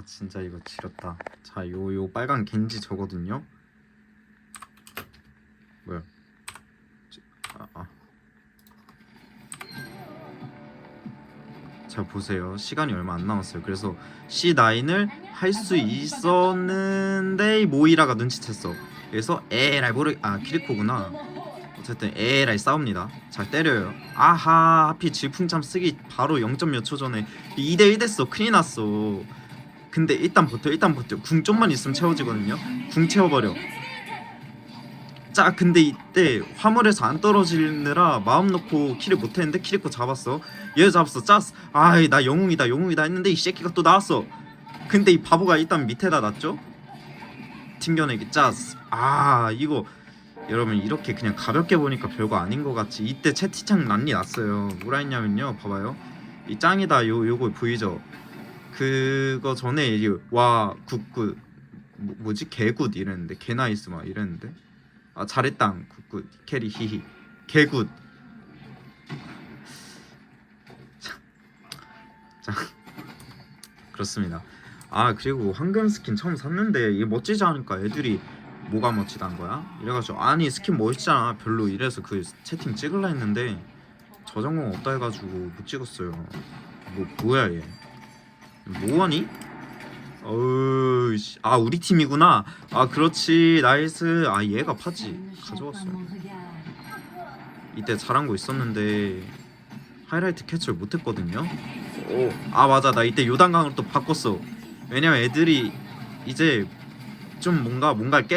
아 진짜 이거 지렸다. 자 요 요 빨간 겐지 저거든요. 뭐야? 저- 아, 아. 자 보세요. 시간이 얼마 안 남았어요. 그래서 C9을 할 수 있었는데 모이라가 눈치챘어. 그래서 에라이 모르 아 키리코구나. 어쨌든 에라이 싸웁니다. 잘 때려요. 아하 하필 질풍참 쓰기 바로 0. 몇 초 전에. 2대1 됐어. 큰일 났어 근데 일단 버텨 일단 버텨. 궁 좀만 있으면 채워지거든요. 궁 채워버려. 자 근데 이때 화물에서 안 떨어지느라 마음 놓고 킬을 못했는데 키리코 잡았어. 얘 잡았어. 짰어 아이 나 영웅이다 영웅이다 했는데 이 새끼가 또 나왔어. 근데 이 바보가 일단 밑에다 놨죠? 튕겨내기. 짰어 아 이거. 여러분 이렇게 그냥 가볍게 보니까 별거 아닌 것 같지 이때 채팅창 난리 났어요. 뭐라 했냐면요. 봐봐요. 이 짱이다. 요 요거 보이죠 그거 전에 이제 와 굿굿 뭐, 뭐지? 개굿 이랬는데 개나이스 막 이랬는데? 아 잘했다 굿굿. 캐리 히히. 개굿. 자, 자 그렇습니다. 아 그리고 황금 스킨 처음 샀는데 이게 멋지지 않을까? 애들이 뭐가 멋지단 거야? 이래가지고 아니 스킨 멋있잖아. 별로 이래서 그 채팅 찍을라 했는데 저장공 없다 해가지고 못 찍었어요. 뭐 뭐야 얘 뭐하니? 어우 씨. 아 우리 팀이구나. 아 그렇지. 나이스. 아 얘가 파지. 가져왔어요 이때 잘한 거 있었는데 하이라이트 캐치를 못했거든요. 오아 맞아. 나 이때 요단강을 또 바꿨어. 왜냐면 애들이 이제 좀 뭔가 뭔가를 깨